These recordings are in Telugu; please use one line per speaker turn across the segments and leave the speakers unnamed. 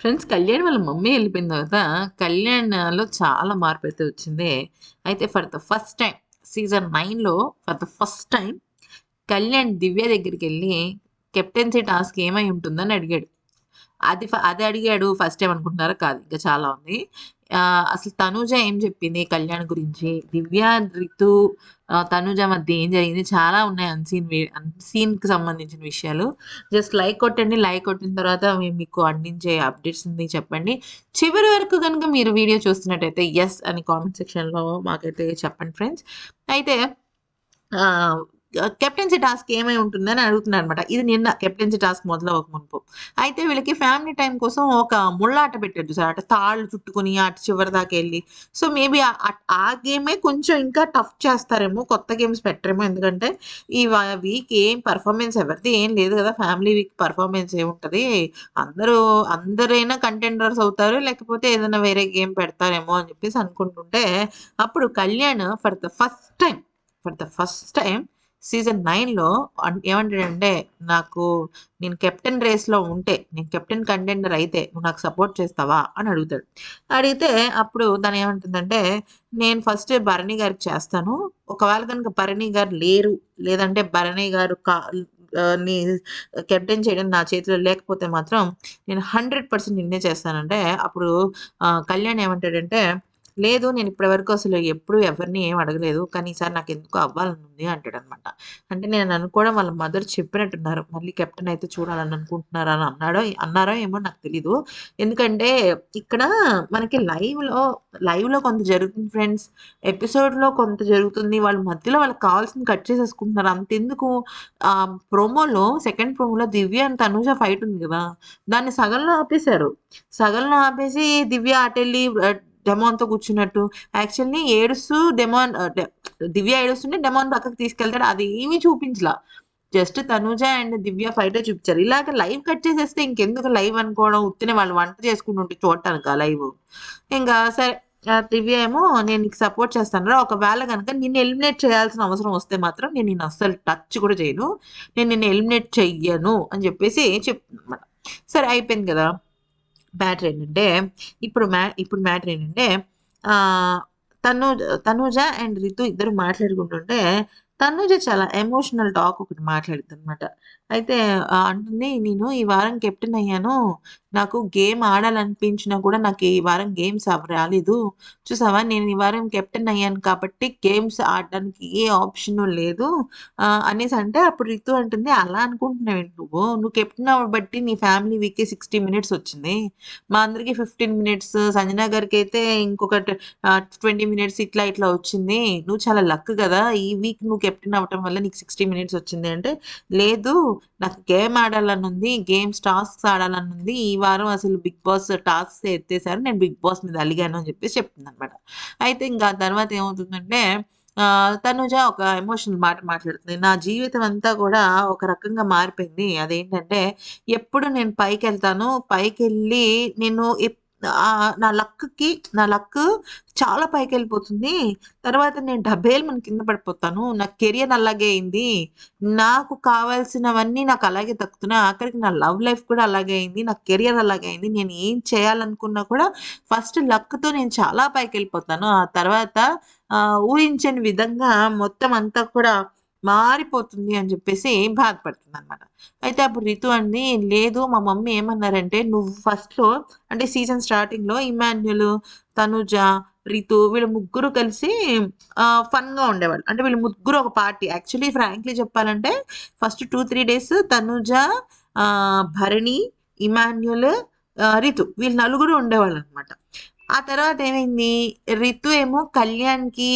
ఫ్రెండ్స్ కళ్యాణ్ వాళ్ళ మమ్మీ వెళ్ళిపోయిన తర్వాత కళ్యాణ్లో చాలా మార్పు అయితే వచ్చింది. అయితే for the first time season నైన్లో for the first time Kalyan Divya దగ్గరికి వెళ్ళి కెప్టెన్సీ టాస్క్ ఏమై ఉంటుందని అడిగాడు. అది ఫ- అది అడిగాడు ఫస్ట్ టైం అనుకుంటున్నారా? కాదు ఇంకా చాలా ఉంది. అసలు తనూజ ఏం చెప్పింది కళ్యాణ్ గురించి? దివ్య రితు ఆ, తనూజ మధ్య ఏం జరిగింది? చాలా ఉన్నాయి అన్సీన్ అన్సీన్కి సంబంధించిన విషయాలు. జస్ట్ లైక్ కొట్టండి లైక్ కొట్టిన తర్వాత మేము మీకు అందించే అప్డేట్స్ ఉంది చెప్పండి. చివరి వరకు కనుక మీరు వీడియో చూస్తున్నట్టయితే ఎస్ అని కామెంట్ సెక్షన్లో మాకైతే చెప్పండి ఫ్రెండ్స్ అయితే కెప్టెన్సీ టాస్క్ ఏమై ఉంటుందని అడుగుతున్నారు అనమాట ఇది నిన్న కెప్టెన్సీ టాస్క్ మొదలవక మునుపు అయితే వీళ్ళకి ఫ్యామిలీ టైం కోసం ఒక ముళ్ళాట పెట్టారు సార్ అటు తాళ్ళు చుట్టుకుని అటు చివరి దాకా వెళ్ళి. సో మేబీ ఆ గేమే కొంచెం ఇంకా టఫ్ చేస్తారేమో కొత్త గేమ్స్ పెట్టరేమో. ఎందుకంటే ఈ వీక్ ఏం పర్ఫార్మెన్స్ ఎవరిది ఏం లేదు కదా. ఫ్యామిలీ వీక్ పర్ఫార్మెన్స్ ఏముంటుంది? అందరూ అందరైనా కంటెండర్స్ అవుతారు లేకపోతే ఏదైనా వేరే గేమ్ పెడతారేమో అని చెప్పేసి అనుకుంటుంటే అప్పుడు Kalyan for the first time for the first time season నైన్లో ఏమంటాడంటే నాకు నేను కెప్టెన్ రేస్లో ఉంటే నేను కెప్టెన్ కంటెండర్ అయితే నువ్వు నాకు సపోర్ట్ చేస్తావా? అని అడుగుతాడు. అడిగితే అప్పుడు దాని ఏమంటుందంటే నేను ఫస్ట్ భరణి గారికి చేస్తాను. ఒకవేళ కనుక భరణి గారు లేరు లేదంటే భరణి గారు కా నీ కెప్టెన్ చేయడం నా చేతిలో లేకపోతే మాత్రం నేను హండ్రెడ్ పర్సెంట్ నిన్నే చేస్తానంటే అప్పుడు కళ్యాణ్ ఏమంటాడంటే లేదు నేను ఇప్పటి వరకు అసలు ఎప్పుడు ఎవరిని ఏం అడగలేదు. కానీ ఈసారి నాకు ఎందుకు అవ్వాలని ఉంది అంటాడు అనమాట అంటే నేను అనుకోవడం వాళ్ళ మదర్ చెప్పినట్టున్నారు. మళ్ళీ కెప్టెన్ అయితే చూడాలని అనుకుంటున్నారా అని అన్నాడో అన్నారో ఏమో నాకు తెలీదు. ఎందుకంటే ఇక్కడ మనకి లైవ్లో లైవ్లో కొంత జరుగుతుంది ఫ్రెండ్స్. ఎపిసోడ్లో కొంత జరుగుతుంది. వాళ్ళ మధ్యలో వాళ్ళకి కావాల్సింది కట్ చేసేసుకుంటున్నారు. అంతెందుకు? ఆ ప్రోమోలో సెకండ్ ప్రోమోలో దివ్య అండ్ తనుజ ఫైట్ ఉంది కదా. దాన్ని సగంలో ఆపేశారు. సగంలో ఆపేసి దివ్య అటెళ్ళి డెమాన్తో కూర్చున్నట్టు. యాక్చువల్లీ ఏడుస్తూ డెమాన్ దివ్య ఏడుస్తుంటే డెమాన్ పక్కకు తీసుకెళ్తాడు. అది ఏమీ చూపించలా. Just Tanuja and Divya fighter చూపించారు. ఇలాగ లైవ్ కట్ చేసేస్తే ఇంకెందుకు లైవ్ అనుకోవడం? ఉత్తినే వాళ్ళు వంట చేసుకుంటుంటే చూడటానికి లైవ్ ఇంకా సరే దివ్య ఏమో నేను నీకు సపోర్ట్ చేస్తాను ఒకవేళ కనుక నిన్ను ఎలిమినేట్ చేయాల్సిన అవసరం వస్తే మాత్రం నేను నిన్ను అస్సలు టచ్ కూడా చేయను. నేను నిన్ను ఎలిమినేట్ చెయ్యను అని చెప్పేసి చెప్తుంది అనమాట సరే అయిపోయింది కదా. మ్యాటర్ ఏంటంటే ఇప్పుడు మ్యా ఇప్పుడు మ్యాటర్ ఏంటంటే ఆ, తను తనుజ అండ్ రితు ఇద్దరు మాట్లాడుకుంటుంటే తనుజ చాలా ఎమోషనల్ టాక్ ఒకటి మాట్లాడుతుంది అనమాట అయితే అంటుంది నేను ఈ వారం కెప్టెన్ అయ్యాను. నాకు గేమ్ ఆడాలనిపించినా కూడా నాకు ఈ వారం గేమ్స్ అవి రాలేదు. చూసావా? నేను ఈ వారం కెప్టెన్ అయ్యాను కాబట్టి గేమ్స్ ఆడడానికి ఏ ఆప్షన్ లేదు. అనేసి అంటే అప్పుడు రితు అంటుంది అలా అనుకుంటున్నావు నువ్వు? నువ్వు కెప్టెన్ బట్టి నీ ఫ్యామిలీ వీక్కి సిక్స్టీ మినిట్స్ వచ్చింది. మా అందరికి ఫిఫ్టీన్ మినిట్స్ సంజనా గారికి అయితే ఇంకొక ట్వంటీ మినిట్స్ ఇట్లా ఇట్లా వచ్చింది. నువ్వు చాలా లక్ కదా? ఈ వీక్ నువ్వు కెప్టెన్ అవ్వటం వల్ల నీకు సిక్స్టీ మినిట్స్ వచ్చింది. అంటే లేదు నాకు గేమ్ ఆడాలని ఉంది గేమ్స్ టాస్క్స్ ఆడాలని ఉంది ఈ వారం అసలు బిగ్ బాస్ టాస్క్ ఎత్తేసారు. నేను బిగ్ బాస్ మీద అలిగాను అని చెప్పేసి చెప్తుంది అనమాట అయితే ఇంకా తర్వాత ఏమవుతుందంటే తనుజ ఒక ఎమోషనల్ మాట మాట్లాడుతుంది. నా జీవితం అంతా కూడా ఒక రకంగా మారిపోయింది. అదేంటంటే ఎప్పుడు నేను పైకి వెళ్తాను పైకి వెళ్ళి నేను నా లక్కి నా లక్ చాలా పైకి వెళ్ళిపోతుంది తర్వాత నేను డబ్బేలు మన కింద పడిపోతాను. నా కెరియర్ అలాగే అయింది. నాకు కావాల్సినవన్నీ నాకు అలాగే దక్కుతున్నాయి ఆఖరికి నా లవ్ లైఫ్ కూడా అలాగే అయింది. నా కెరియర్ అలాగే అయింది. నేను ఏం చేయాలనుకున్నా కూడా ఫస్ట్ లక్తో నేను చాలా పైకి వెళ్ళిపోతాను ఆ తర్వాత ఊహించని విధంగా మొత్తం అంతా కూడా మారిపోతుంది అని చెప్పేసి బాధపడుతుంది అనమాట అయితే అప్పుడు రితు అండి లేదు మా మమ్మీ ఏమన్నారంటే నువ్వు ఫస్ట్లో అంటే సీజన్ స్టార్టింగ్లో ఇమాన్యుల్ తనుజ రితు వీళ్ళు ముగ్గురు కలిసి ఫన్గా ఉండేవాళ్ళు. అంటే వీళ్ళు ముగ్గురు ఒక పార్టీ. యాక్చువల్లీ ఫ్రాంక్లీ చెప్పాలంటే first two three days Tanuja Bharani Emmanuel Ritu వీళ్ళు నలుగురు ఉండేవాళ్ళు అనమాట ఆ తర్వాత ఏమైంది? రితు ఏమో కళ్యాణ్కి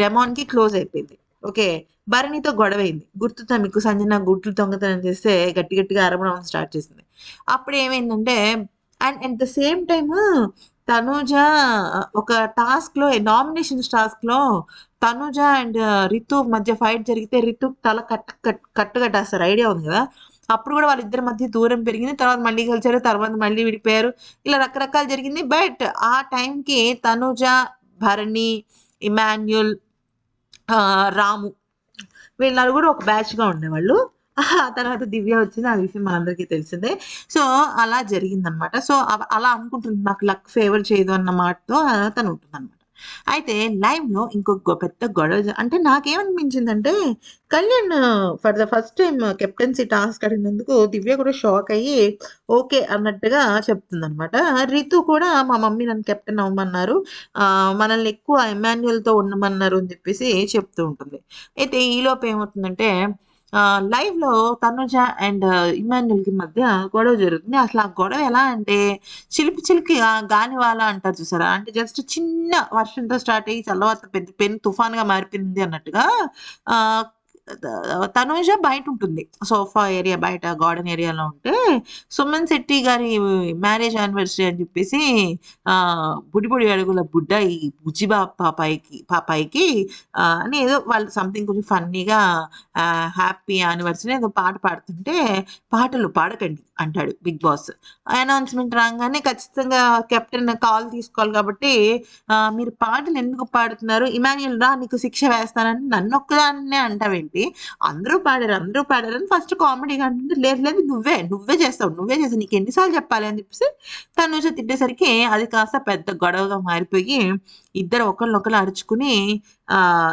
డెమాన్కి క్లోజ్ అయిపోయింది. ఓకే భరణితో గొడవ అయింది మీకు సంజన గుట్లు దొంగతనం చేస్తే గట్టి గట్టిగా అరవడం స్టార్ట్ చేసింది. అప్పుడు ఏమైందంటే and at the same time Tanuja ఒక టాస్క్లో నామినేషన్స్ టాస్క్లో తనూజ అండ్ రితు మధ్య ఫైట్ జరిగితే రితు తల కట్ కట్ కట్టు కట్టేస్తారు. ఐడియా ఉంది కదా? అప్పుడు కూడా వాళ్ళిద్దరి మధ్య దూరం పెరిగింది. తర్వాత మళ్ళీ కలిసారు తర్వాత మళ్ళీ విడిపోయారు. ఇలా రకరకాలు జరిగింది. బట్ ఆ టైంకి తనూజ భరణి ఇమాన్యుల్ రాము వీళ్ళు నలుగురు ఒక బ్యాచ్గా ఉండేవాళ్ళు ఆ తర్వాత దివ్య వచ్చింది. ఆ విషయం మనందరికీ తెలిసిందే. సో, అలా జరిగిందనమాట. సో, అవ అలా అనుకుంటుంది. నాకు లక్ ఫేవర్ చేయదు అన్న మాటతో తను ఉంటుందనమాట. అయితే లైవ్‌లో ఇంకొక పెద్ద గొడవ అంటే నాకేమనిపించిందంటే, Kalyan for the first time captaincy task అడిగినందుకు దివ్య కూడా షాక్ అయ్యి, ఓకే అన్నట్టుగా చెప్తుందనమాట. రితు కూడా మా మమ్మీ నన్ను కెప్టెన్ అవ్వమన్నారు. మనల్ని ఎక్కువ ఎమాన్యువల్తో ఉండమన్నారు అని చెప్పేసి చెప్తూ ఉంటుంది. అయితే ఈలోపు ఏమవుతుందంటే లైవ్లో తనుజ అండ్ ఇమాన్యుయల్‌కి మధ్య గొడవ జరుగుతుంది. అసలు ఆ గొడవ ఎలా అంటే చిలిపి చిలిపి గానివాల అంటారు చూసారా? అంటే జస్ట్ చిన్న వర్షంతో స్టార్ట్ అయ్యి చల్లవాత పెద్ద పెను తుఫాన్‌గా మారిపోయింది అన్నట్టుగా తను త బయట ఉంటుంది సోఫా ఏరియా బయట గార్డెన్ ఏరియాలో ఉంటే, సుమన్ శెట్టి గారి మ్యారేజ్ యానివర్సరీ అని చెప్పేసి బుడి బుడి అడుగుల బుడ్డ ఈ బుజ్జిబా పాపాయికి పాపాయికి అని ఏదో వాళ్ళు సంథింగ్ కొంచెం ఫన్నీగా హ్యాపీ యానివర్సరీ ఏదో పాట పాడుతుంటే, "పాటలు పాడకండి" అంటాడు బిగ్ బాస్. అనౌన్స్‌మెంట్ రాగానే ఖచ్చితంగా కెప్టెన్ కాల్ తీసుకోవాలి కాబట్టి "మీరు పాటలు ఎందుకు పాడుతున్నారు? ఇమాన్యుల్ రా నీకు శిక్ష వేస్తానని నన్ను ఒక్కదాన్నే అంటావేంటి? అందరూ పాడారు, అందరూ పాడారు" అని ఫస్ట్ కామెడీగా అంటుంటే, "లేదు లేదు నువ్వే, నువ్వే చేస్తావు, నువ్వే చేస్తావు నీకు ఎన్నిసార్లు చెప్పాలి" అని చెప్పేసి తనూజ తిట్టేసరికి అది కాస్త పెద్ద గొడవగా మారిపోయి, ఇద్దరు ఒకళ్ళనొకళ్ళు అరుచుకుని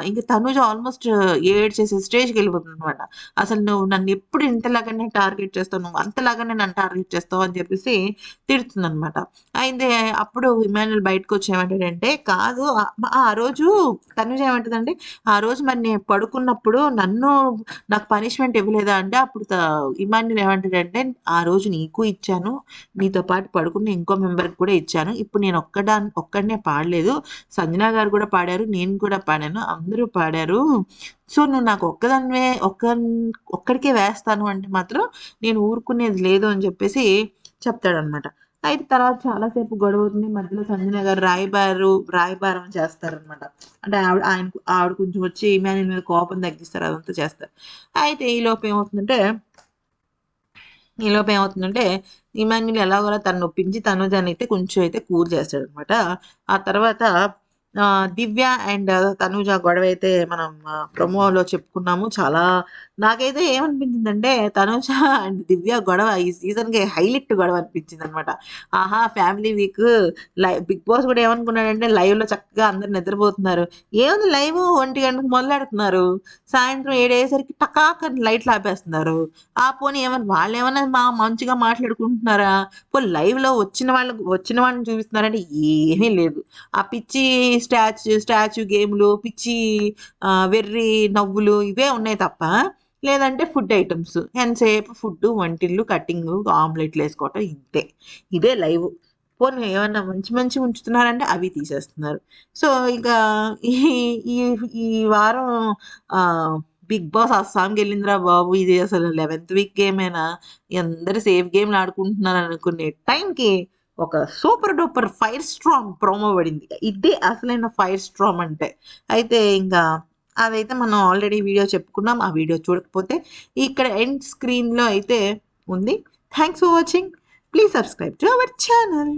ఇంకా తనుజ ఆల్మోస్ట్ ఏడ్ చేసే ఆల్మోస్ట్ వెళ్ళిపోతుంది అనమాట "అసలు నువ్వు నన్ను ఎప్పుడు ఇంతలాగానే టార్గెట్ చేస్తావు. నువ్వు అంతలాగానే నన్ను టార్గెట్ చేస్తావు" అని చెప్పేసి తిడుతుందనమాట. అయితే అప్పుడు ఇమాన్యుల్ బయటకు వచ్చి ఏమంటాడంటే, "కాదు ఆ రోజు" తనుజ ఏమంటుందంటే "ఆ రోజు మరి నేను పడుకున్నప్పుడు నన్ను నాకు పనిష్మెంట్ ఇవ్వలేదా" అంటే అప్పుడు త ఏమంటాడంటే, "ఆ రోజు నీకు ఇచ్చాను. నీతో పాటు పడుకున్న ఇంకో మెంబర్‌కి కూడా ఇచ్చాను. ఇప్పుడు నేను ఒక్కడా ఒక్కడినే పాడలేదు. సంజన గారు కూడా పాడారు. నేను కూడా పాడాను. అందరూ పాడారు. సో, నువ్వు నాకు ఒక్కదానివే ఒక్క ఒక్కడికే వేస్తాను అంటే మాత్రం నేను ఊరుకునేది లేదు" అని చెప్పేసి చెప్తాడనమాట. అయితే తర్వాత చాలాసేపు గొడవ అవుతుంది మధ్యలో సంజన గారు రాయబారు రాయబారం చేస్తారనమాట. అంటే ఆవిడ ఆయన ఆవిడ కొంచెం వచ్చి ఇమాన్యుయల్ మీద కోపం తగ్గిస్తారు. అదంతా చేస్తారు. అయితే ఈ ఈలోపు ఏమవుతుందంటే ఈలోపు ఏమవుతుందంటే, ఇమాన్యుల్ ఎలాగోలా తను తనైతే కొంచెం అయితే కూల్ చేస్తాడనమాట. ఆ తర్వాత దివ్య అండ్ తనూజ అయితే మనం ప్రమోలో చెప్పుకున్నాము. చాలా నాకైతే ఏమనిపించిందంటే, తనూజ అండ్ దివ్య గొడవ ఈ సీజన్‌కి హైలైట్ గొడవ అనిపించింది అనమాట ఆహా! ఫ్యామిలీ వీక్ లై బిగ్ బాస్ కూడా ఏమనుకున్నాడంటే, లైవ్‌లో చక్కగా అందరు నిద్రపోతున్నారు. ఏముంది లైవ్ ఒంటి గంటకు మొదలెడుతున్నారు. సాయంత్రం 7 అయ్యేసరికి లైట్లు ఆపేస్తున్నారు. ఆ పోనీ ఏమన్నా వాళ్ళేమన్నా మా మంచిగా మాట్లాడుకుంటున్నారా? పో లైవ్‌లో వచ్చిన వాళ్ళకి వచ్చిన వాళ్ళని చూపిస్తున్నారంటే ఏమీ లేదు. ఆ పిచ్చి స్టాచ్యూ స్టాచ్యూ గేమ్‌లు, పిచ్చి వెర్రి నవ్వులు ఇవే ఉన్నాయి తప్ప, లేదంటే ఫుడ్ ఐటమ్స్ ఎంతసేపు ఫుడ్ వంటిల్లు, కటింగు, ఆమ్లెట్‌లేసుకోవటం ఇంతే. ఇదే లైవ్. పోనీ ఏమన్నా మంచి మంచి ఉంచుతున్నారంటే అవి తీసేస్తున్నారు. సో, ఇక ఈ ఈ ఈ వారం బిగ్ బాస్ అస్సాంకెళ్ళిందిరా బాబు! ఇది అసలు 11థ్ వీక్ గేమేనా? అందరూ సేఫ్ గేమ్‌లు ఆడుకుంటున్నారు అనుకునే టైంకి ఒక super duper fire strong promo పడింది. ఇదే అసలైన ఫైర్ స్ట్రాంగ్ అంటే. అయితే ఇంకా అదైతే మనం ఆల్రెడీ వీడియో చెప్పుకున్నాం. ఆ వీడియో చూడకపోతే ఇక్కడ ఎండ్ స్క్రీన్‌లో అయితే ఉంది. Thanks for watching. Please subscribe to our channel.